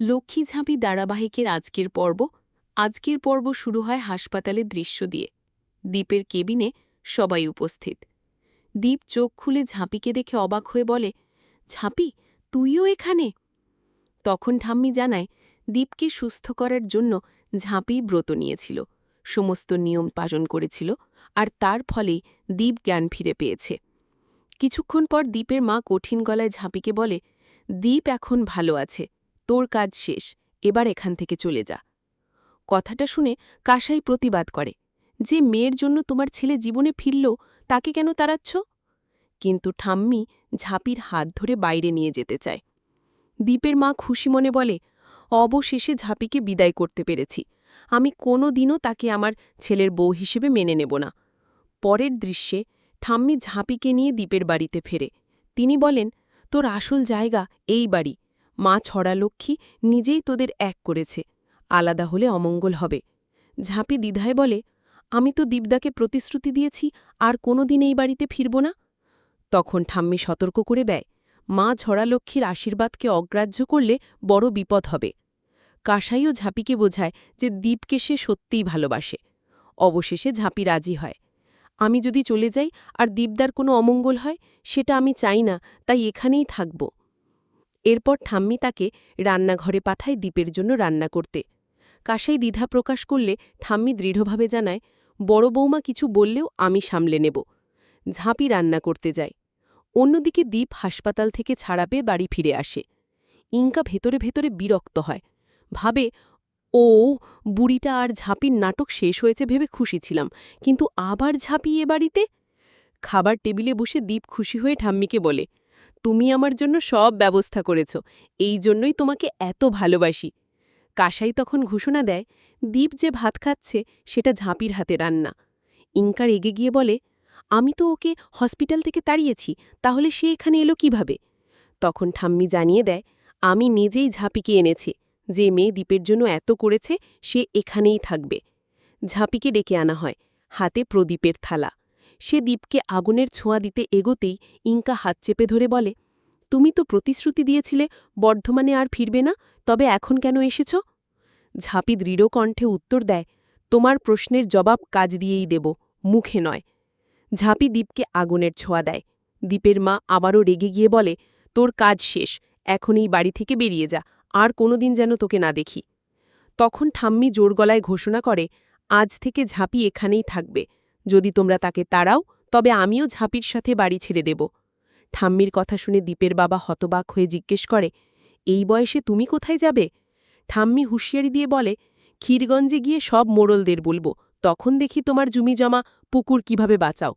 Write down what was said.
লক্ষ্মী ঝাঁপি ধারাবাহিকের আজকের পর্ব। আজকের পর্ব শুরু হয় হাসপাতালের দৃশ্য দিয়ে। দ্বীপের কেবিনে সবাই উপস্থিত। দ্বীপ চোখ খুলে ঝাঁপিকে দেখে অবাক হয়ে বলে, ঝাঁপি, তুইও এখানে? তখন ঠাম্মি জানায় দ্বীপকে সুস্থ করার জন্য ঝাঁপি ব্রত নিয়েছিল, সমস্ত নিয়ম পালন করেছিল, আর তার ফলেই দ্বীপ জ্ঞান ফিরে পেয়েছে। কিছুক্ষণ পর দ্বীপের মা কঠিন গলায় ঝাঁপিকে বলে দ্বীপ এখন ভালো আছে তোর কাজ শেষ, এবার এখান থেকে চলে যা। কথাটা শুনে কাসাই প্রতিবাদ করে, যে মেয়ের জন্য তোমার ছেলে জীবনে ফিরল, তাকে কেন তাড়াচ্ছ? কিন্তু ঠাম্মি ঝাঁপির হাত ধরে বাইরে নিয়ে যেতে চায়। দ্বীপের মা খুশি মনে বলে, অবশেষে ঝাঁপিকে বিদায় করতে পেরেছি। আমি কোনো দিনও তাকে আমার ছেলের বউ হিসেবে মেনে নেব না। পরের দৃশ্যে ঠাম্মি ঝাঁপিকে নিয়ে দ্বীপের বাড়িতে ফেরে। তিনি বলেন, তোর আসল জায়গা এই বাড়ি। মা ছড়া লক্ষ্মী নিজেই তোদের এক করেছে, আলাদা হলে অমঙ্গল হবে। ঝাঁপি দ্বিধায় বলে, আমি তো দীপদাকে প্রতিশ্রুতি দিয়েছি, আর কোনো দিন এই বাড়িতে ফিরব না? তখন ঠাম্মি সতর্ক করে দেয়, মা ঝড়া লক্ষ্মীর আশীর্বাদকে অগ্রাহ্য করলে বড় বিপদ হবে। কাসাইও ঝাঁপিকে বোঝায় যে দীপকে সে সত্যিই ভালোবাসে। অবশেষে ঝাঁপি রাজি হয়। আমি যদি চলে যাই আর দীপদার কোনো অমঙ্গল হয়, সেটা আমি চাই না, তাই এখানেই থাকব। এরপর ঠাম্মি তাকে রান্নাঘরে পাঠায় দ্বীপের জন্য রান্না করতে। কাশাই দ্বিধা প্রকাশ করলে ঠাম্মি দৃঢ়ভাবে জানায়, বড় বৌমা কিছু বললেও আমি সামলে নেব। ঝাঁপি রান্না করতে যায়। অন্যদিকে দ্বীপ হাসপাতাল থেকে ছাড়া পেয়ে বাড়ি ফিরে আসে। ইঙ্কা ভেতরে ভেতরে বিরক্ত হয়। ভাবে, ও, বুড়িটা আর ঝাঁপির নাটক শেষ হয়েছে ভেবে খুশি ছিলাম, কিন্তু আবার ঝাঁপি এ বাড়িতে? খাবার টেবিলে বসে দ্বীপ খুশি হয়ে ঠাম্মিকে বলে তুমি আমার জন্য সব ব্যবস্থা করেছ, এই জন্যই তোমাকে এত ভালোবাসি। কাসাই তখন ঘোষণা দেয়, দীপ যে ভাত খাচ্ছে সেটা ঝাঁপির হাতে রান্না। ইঙ্কার এগে গিয়ে বলে, আমি তো ওকে হসপিটাল থেকে তাড়িয়েছি, তাহলে সে এখানে এলো কীভাবে? তখন ঠাম্মি জানিয়ে দেয়, আমি নিজেই ঝাঁপিকে এনেছি, যে মেয়ে দ্বীপের জন্য এত করেছে সে এখানেই থাকবে। ঝাঁপিকে ডেকে আনা হয়, হাতে প্রদীপের থালা। সে দ্বীপকে আগুনের ছোঁয়া দিতে এগোতেই ইঙ্কা হাত চেপে ধরে বলে, তুমি তো প্রতিশ্রুতি দিয়েছিলে, বর্ধমানে আর ফিরবে না, তবে এখন কেন এসেছ? ঝাঁপি দৃঢ় কণ্ঠে উত্তর দেয়, তোমার প্রশ্নের জবাব কাজ দিয়েই দেব, মুখে নয়। ঝাঁপি দ্বীপকে আগুনের ছোঁয়া দেয়। দ্বীপের মা আবারও রেগে গিয়ে বলে, তোর কাজ শেষ, এখন এই বাড়ি থেকে বেরিয়ে যা, আর কোনোদিন যেন তোকে না দেখি। তখন ঠাম্মি জোর গলায় ঘোষণা করে, আজ থেকে ঝাঁপি এখানেই থাকবে। যদি তোমরা তাকে তাড়াও, তবে আমিও ঝাঁপির সাথে বাড়ি ছেড়ে দেব। ঠাম্মির কথা শুনে দীপের বাবা হতবাক হয়ে জিজ্ঞেস করে, এই বয়সে তুমি কোথায় যাবে? ঠাম্মি হুঁশিয়ারি দিয়ে বলে, ক্ষীরগঞ্জে গিয়ে সব মোড়লদের বলব, তখন দেখি তোমার জমি জমা, পুকুর কীভাবে বাঁচাও?